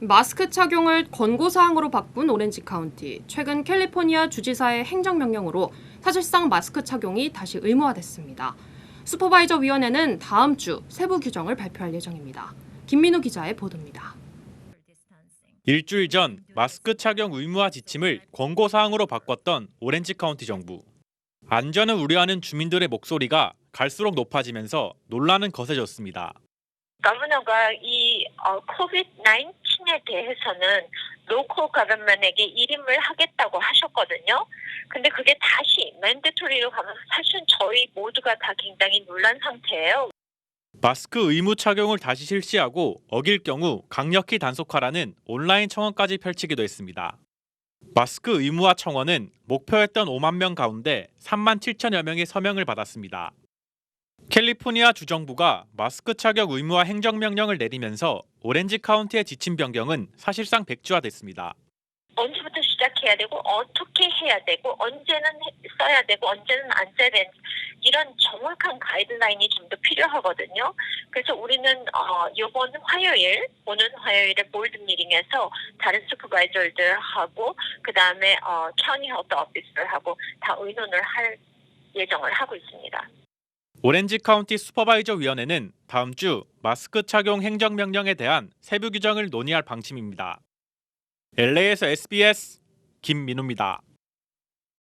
마스크 착용을 권고사항으로 바꾼 오렌지 카운티. 최근 캘리포니아 주지사의 행정명령으로 사실상 마스크 착용이 다시 의무화됐습니다. 슈퍼바이저 위원회는 다음 주 세부 규정을 발표할 예정입니다. 김민우 기자의 보도입니다. 일주일 전 마스크 착용 의무화 지침을 권고 사항으로 바꿨던 오렌지 카운티 정부. 안전을 우려하는 주민들의 목소리가 갈수록 높아지면서 논란은 거세졌습니다. 가버너가 이 어, 코비드-19 에 대해서는 로컬 가버먼에게 일임을 하겠다고 하셨거든요. 근데 그게 다시 맨데토리로 가면서 사실은 저희 모두가 다 굉장히 놀란 상태예요. 마스크 의무 착용을 다시 실시하고 어길 경우 강력히 단속하라는 온라인 청원까지 펼치기도 했습니다. 마스크 의무화 청원은 목표했던 5만 명 가운데 3만 7천여 명의 서명을 받았습니다. 캘리포니아 주정부가 마스크 착용 의무화 행정명령을 내리면서 오렌지 카운티의 지침 변경은 사실상 백지화됐습니다. 언제부터 시작해야 되고 어떻게 해야 되고 언제는 해- 써야 되고 언제는 안 써야 되는 이런 정확한 가이드라인이 좀 더 필요하거든요. 그래서 우리는 어, 이번 화요일 오는 화요일에 볼드 미팅에서 다른 슈퍼바이저들하고 그 다음에 어, 카운티 헬스 오피스들하고 다 의논을 할 예정을 하고 있습니다. 오렌지 카운티 슈퍼바이저 위원회는 다음 주 마스크 착용 행정명령에 대한 세부 규정을 논의할 방침입니다. LA에서 SBS 김민우입니다.